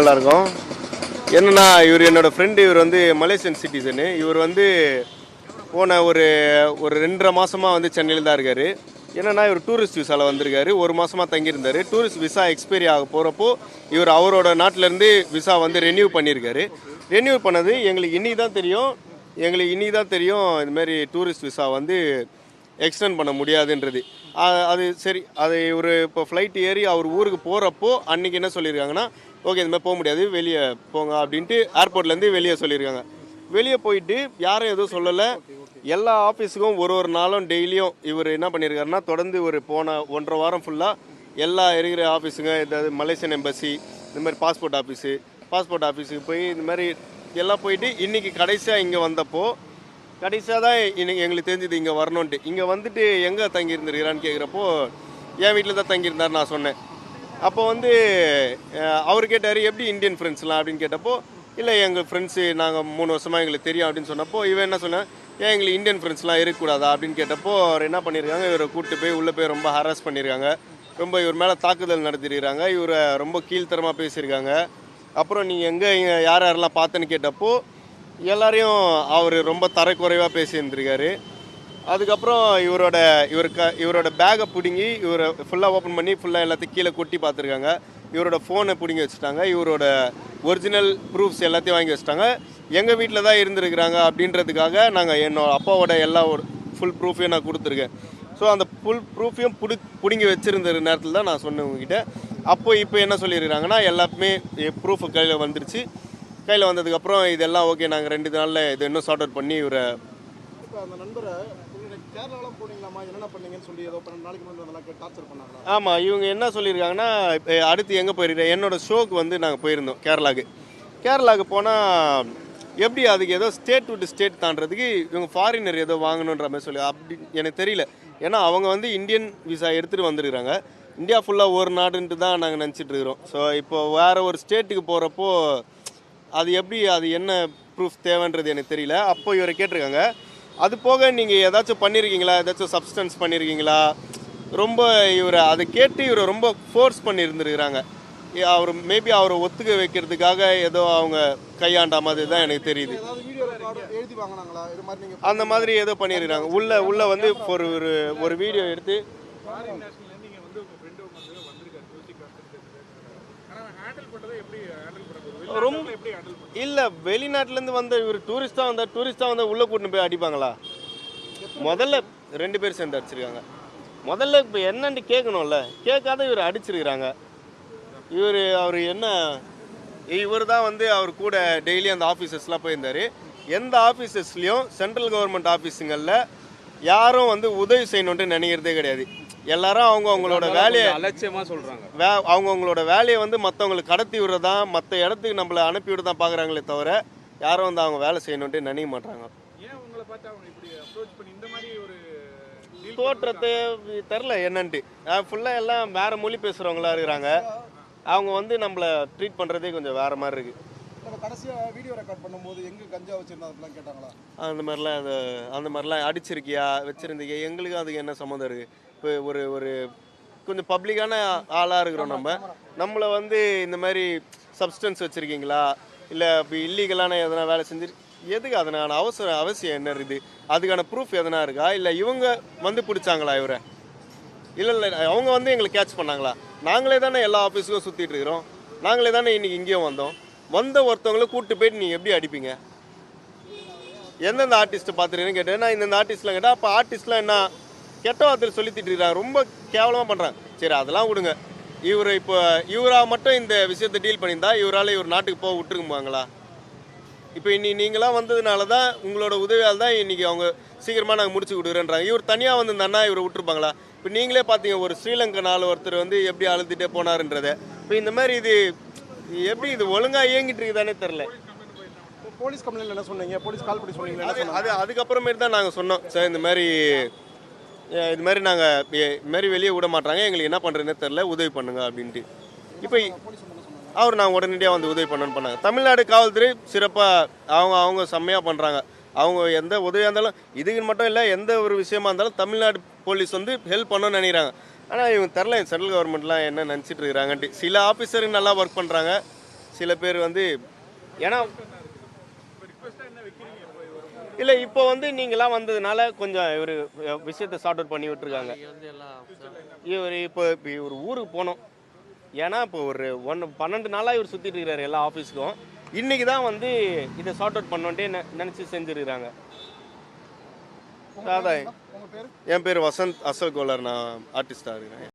நல்லாயிருக்கும் எல்லாருக்கும் இவர் என்னோடய ஃப்ரெண்டு இவர் வந்து மலேசியன் சிட்டிசனு இவர் வந்து போன ஒரு ஒரு ரெண்டரை மாதமாக வந்து சென்னையில் தான் இருக்காரு. என்னென்னா இவர் டூரிஸ்ட் விசாவில் வந்திருக்காரு. ஒரு மாதமாக தங்கியிருந்தார். டூரிஸ்ட் விசா எக்ஸ்பைரி ஆக போகிறப்போ இவர் அவரோட நாட்டிலேருந்து விசா வந்து ரெனியூ பண்ணியிருக்காரு. ரெனியூ பண்ணது எங்களுக்கு இன்னி தான் தெரியும். எங்களுக்கு இன்னி தான் தெரியும் இதுமாரி டூரிஸ்ட் விசா வந்து எக்ஸ்டெண்ட் பண்ண முடியாதுன்றது. அது சரி அது இவர் இப்போ ஃப்ளைட் ஏறி அவர் ஊருக்கு போகிறப்போ அன்றைக்கி என்ன சொல்லியிருக்காங்கன்னா ஓகே இந்த மாதிரி போக முடியாது வெளியே போங்க அப்படின்ட்டு ஏர்போர்ட்லேருந்து வெளியே சொல்லியிருக்காங்க. வெளியே போயிட்டு யாரும் எதுவும் சொல்லலை. எல்லா ஆஃபீஸுக்கும் ஒரு ஒரு நாளும் டெய்லியும் இவர் என்ன பண்ணியிருக்காருன்னா தொடர்ந்து ஒரு போன ஒன்றரை வாரம் ஃபுல்லாக எல்லா இருக்கிற ஆஃபீஸுங்க ஏதாவது மலேசியன் எம்பசி இந்த மாதிரி பாஸ்போர்ட் ஆஃபீஸு பாஸ்போர்ட் ஆஃபீஸுக்கு போய் இந்த மாதிரி எல்லாம் போயிட்டு இன்றைக்கி கடைசியாக இங்கே வந்தப்போ கடைசியாக தான் இன்னைக்கு எங்களுக்கு தெரிஞ்சது இங்கே வரணுன்ட்டு இங்கே வந்துட்டு எங்கே தங்கியிருந்துருக்கிறான்னு கேட்குறப்போ என் வீட்டில் தான் தங்கியிருந்தார் நான் சொன்னேன். அப்போ வந்து அவர் கேட்டார் எப்படி இந்தியன் ஃப்ரெண்ட்ஸ்லாம் அப்படின்னு கேட்டப்போ இல்லை எங்கள் ஃப்ரெண்ட்ஸு நாங்கள் மூணு வருஷமாக எங்களுக்கு தெரியும் அப்படின்னு சொன்னப்போ இவன் என்ன சொன்னேன் ஏன் எங்களுக்கு இந்தியன் ஃப்ரெண்ட்ஸ்லாம் இருக்கக்கூடாதா? அப்படின்னு கேட்டப்போ அவர் என்ன பண்ணியிருக்காங்க இவரை கூப்பிட்டு போய் உள்ளே போய் ரொம்ப ஹராஸ் பண்ணியிருக்காங்க ரொம்ப இவர் மேலே தாக்குதல் நடத்திருக்கிறாங்க இவரை ரொம்ப கீழ்த்தரமாக பேசியிருக்காங்க. அப்புறம் நீங்கள் எங்கே யார் யாரெல்லாம் பார்த்தேன்னு கேட்டப்போ எல்லாரையும் அவர் ரொம்ப தரக்குறைவாக பேசியிருந்திருக்காரு. அதுக்கப்புறம் இவரோட இவருக்கு இவரோட பேக்கை பிடுங்கி இவரை ஃபுல்லாக ஓப்பன் பண்ணி ஃபுல்லாக எல்லாத்தையும் கீழே கொட்டி பார்த்துருக்காங்க. இவரோட ஃபோனை பிடுங்கி வச்சுட்டாங்க. இவரோட ஒரிஜினல் ப்ரூஃப்ஸ் எல்லாத்தையும் வாங்கி வச்சுட்டாங்க. எங்கள் வீட்டில் தான் இருந்திருக்கிறாங்க அப்படின்றதுக்காக நாங்கள் என்னோட அப்பாவோட எல்லா ஒரு ஃபுல் ப்ரூஃபையும் நான் கொடுத்துருக்கேன். ஸோ அந்த ஃபுல் ப்ரூஃபையும் பிடி பிடுங்கி வச்சுருந்த நேரத்தில் தான் நான் சொன்னேன் உங்ககிட்ட. அப்போ இப்போ என்ன சொல்லியிருக்காங்கன்னா எல்லாமே ப்ரூஃப் கையில் வந்துருச்சு. கையில் வந்ததுக்கப்புறம் இதெல்லாம் ஓகே நாங்கள் ரெண்டு நாளில் இது இன்னும் சார்ட் அவுட் பண்ணி இவரை இப்போ அந்த நண்பரை கேரளாலாம் போனீங்களாமா என்னென்ன பண்ணீங்கன்னு சொல்லி ஏதோ பன்னெண்டு நாளைக்கு முன்னாடி அதெல்லாம் டார்ச்சர் ஆமாம் இவங்க என்ன சொல்லியிருக்காங்கன்னா இப்போ அடுத்து எங்கே போயிருக்கேன் என்னோட ஷோக்கு வந்து நாங்கள் போயிருந்தோம் கேரளாக்கு கேரளாக்கு போனால் எப்படி அதுக்கு ஏதோ ஸ்டேட் டு ஸ்டேட் தாண்டதுக்கு இவங்க ஃபாரினர் ஏதோ வாங்கணுன்ற மாதிரி சொல்லி அப்படி எனக்கு தெரியல. ஏன்னா அவங்க வந்து இந்தியன் விசா எடுத்துகிட்டு வந்துருக்குறாங்க. இந்தியா ஃபுல்லாக ஒரு நாடுன்ட்டு தான் நாங்கள் நினச்சிட்டு இருக்கிறோம். ஸோ இப்போ வேறு ஒரு ஸ்டேட்டுக்கு போகிறப்போ அது எப்படி அது என்ன ப்ரூஃப் தேவைன்றது எனக்கு தெரியல. அப்போ இவரை கேட்டிருக்காங்க. அது போக நீங்கள் ஏதாச்சும் பண்ணியிருக்கீங்களா ஏதாச்சும் சப்ஸ்டன்ஸ் பண்ணியிருக்கீங்களா ரொம்ப இவரை அதை கேட்டு இவரை ரொம்ப ஃபோர்ஸ் பண்ணியிருந்துருக்குறாங்க அவர் மேபி அவரை ஒத்துக்க வைக்கிறதுக்காக ஏதோ அவங்க கையாண்ட மாதிரி தான் எனக்கு தெரியுது. அந்த மாதிரி ஏதோ பண்ணியிருக்காங்க உள்ள உள்ள வந்து ஒரு ஒரு ஒரு வீடியோ எடுத்து ரொம்ப இல்ல வெளிநாட்டுல இருந்து வந்த இவர் டூரிஸ்டா வந்த டூரிஸ்டா வந்த உள்ள கூட்டிட்டு போய் அடிப்பாங்களா? முதல்ல ரெண்டு பேர் சேர்ந்து அடிச்சிருக்காங்க. முதல்ல இப்போ என்னன்னு கேட்கணும்ல. கேட்காத இவர் அடிச்சிருக்கிறாங்க. இவர் அவர் என்ன இவர் தான் வந்து அவர் கூட டெய்லி அந்த ஆஃபீஸஸ்லாம் போயிருந்தார். எந்த ஆஃபீஸஸ்லேயும் சென்ட்ரல் கவர்மெண்ட் ஆஃபீஸுங்களில் யாரும் வந்து உதவி செய்யணுன்ட்டு நினைக்கிறதே கிடையாது. எல்லாரும் அவங்க அவங்களோட வேலையை அலட்சியமா சொல்றாங்க. வே அவங்கவுங்களோட வேலையை வந்து மற்றவங்களுக்கு கடத்தி விடுறதான் மற்ற இடத்துக்கு நம்மளை அனுப்பி விட தான் பார்க்குறாங்களே தவிர யாரும் வந்து அவங்க வேலை செய்யணுன்ட்டு நினைக்க மாட்டாங்க ஏன் உங்களை பார்த்து அவங்க இப்படி அப்ரோச் பண்ணி இந்த மாதிரி ஒரு தோற்றத்தை தெரில என்னன்ட்டு. ஃபுல்லாக எல்லாம் வேற மொழி பேசுகிறவங்களா இருக்கிறாங்க. அவங்க வந்து நம்மளை ட்ரீட் பண்ணுறதே கொஞ்சம் வேற மாதிரி இருக்குது நம்ம கடைசியா வீடியோ ரெக்கார்ட் பண்ணும்போது எங்க கஞ்சா வச்சிருந்தா அதெல்லாம் கேட்டாங்களா? அந்த மாதிரிலாம் அது அந்த மாதிரிலாம் அடிச்சிருக்கியா வச்சிருந்தீங்க எங்களுக்கு அதுக்கு என்ன சம்மந்தம் இருக்குது இப்போ ஒரு ஒரு கொஞ்சம் பப்ளிக்கான ஆளாக இருக்கிறோம் நம்ம. நம்மளை வந்து இந்த மாதிரி சப்ஸ்டன்ஸ் வச்சுருக்கீங்களா? இல்லை இப்போ இல்லீகலான எதனா வேலை செஞ்சு எதுக்கு அதனால? அவசரம் அவசியம் என்ன இருக்குது? அதுக்கான ப்ரூஃப் எதனா இருக்கா? இல்லை இவங்க வந்து பிடிச்சாங்களா இவரை? இல்லை இல்லை அவங்க வந்து எங்களை கேட்ச் பண்ணாங்களா? நாங்களே தானே எல்லா ஆஃபீஸுக்கும் சுற்றிட்டு இருக்கிறோம். நாங்களே தானே இன்றைக்கி இங்கேயும் வந்தோம். வந்த ஒருத்தவங்கள கூப்பிட்டு போயிட்டு நீங்கள் எப்படி அடிப்பீங்க? எந்தெந்த ஆர்டிஸ்ட்டை பார்த்துருக்கீங்கன்னு கேட்டேன். நான் இந்த ஆர்டிஸ்ட்லாம் கேட்டால் அப்போ ஆர்டிஸ்ட்லாம் என்ன கெட்ட வார்த்தையில் சொல்லி திட்டிருக்காங்க ரொம்ப கேவலமாக பண்ணுறாங்க சரி அதெல்லாம் விடுங்க. இவர் இப்போ இவராக மட்டும் இந்த விஷயத்தை டீல் பண்ணியிருந்தா இவரால் இவர் நாட்டுக்கு போக விட்டுருக்குமாங்களா இப்போ இன்னி நீங்களாம் வந்ததுனால தான் உங்களோட உதவியால் தான் இன்னைக்கு அவங்க சீக்கிரமாக நாங்கள் முடிச்சு கொடுக்குறேன்றாங்க. இவர் தனியாக வந்திருந்தாருன்னா இவரை விட்டுருப்பாங்களா? இப்போ நீங்களே பார்த்தீங்க ஒரு ஸ்ரீலங்கன் ஆள் ஒருத்தர் வந்து எப்படி அழுதுகிட்டே போனாருன்றதை. இப்போ இந்த மாதிரி இது எப்படி இது ஒழுங்காக இயங்கிட்டு இருக்குதானே தெரில போலீஸ் கம்ப்ளைண்ட்ல என்ன சொன்னீங்க? போலீஸ் கால் பண்ணி சொன்னீங்க. அது அதுக்கப்புறமேட்டு தான் நாங்கள் சொன்னோம். சார் இந்த மாதிரி இது மாதிரி நாங்கள் இது மாதிரி வெளியே விட மாட்டாங்க. எங்களுக்கு என்ன பண்ணுறதுனே தெரில உதவி பண்ணுங்க அப்படின்ட்டு. இப்போ அவர் நாங்கள் உடனடியாக வந்து உதவி பண்ணணும்னு பண்ணாங்க. தமிழ்நாடு காவல்துறை சிறப்பாக அவங்க அவங்க செம்மையாக பண்ணுறாங்க அவங்க எந்த உதவியாக இருந்தாலும் இதுக்கு மட்டும் இல்லை எந்த ஒரு விஷயமா இருந்தாலும் தமிழ்நாடு போலீஸ் வந்து ஹெல்ப் பண்ணணும்னு நினைக்கிறாங்க. ஆனால் இவங்க தெரில சென்ட்ரல் கவர்மெண்ட்லாம் என்ன நினச்சிட்டு இருக்கிறாங்கன்ட்டு சில ஆஃபீஸருங்க நல்லா ஒர்க் பண்ணுறாங்க சில பேர் வந்து ஏன்னா இப்போ ரிக்வெஸ்ட்டாக என்ன வைக்கிறீங்க இப்போ இவர் இல்லை இப்போ வந்து நீங்களாம் வந்ததுனால கொஞ்சம் இவர் விஷயத்தை சார்ட் அவுட் பண்ணி விட்டுருக்காங்க. இவர் இப்போ இப்போ இவர் ஊருக்கு போனோம். ஏன்னா இப்போ ஒரு ஒன் பன்னெண்டு நாளாக இவர் சுற்றிட்டு இருக்கிறாரு எல்லா ஆஃபீஸ்க்கும் இன்றைக்கி தான் வந்து இதை சார்ட் அவுட் பண்ணோன்ட்டே நினச்சி செஞ்சுருக்கிறாங்க. அதான் என் பேர் வசந்த் அசோக் கோலர். நான் ஆர்டிஸ்டாக இருக்கிறேன்.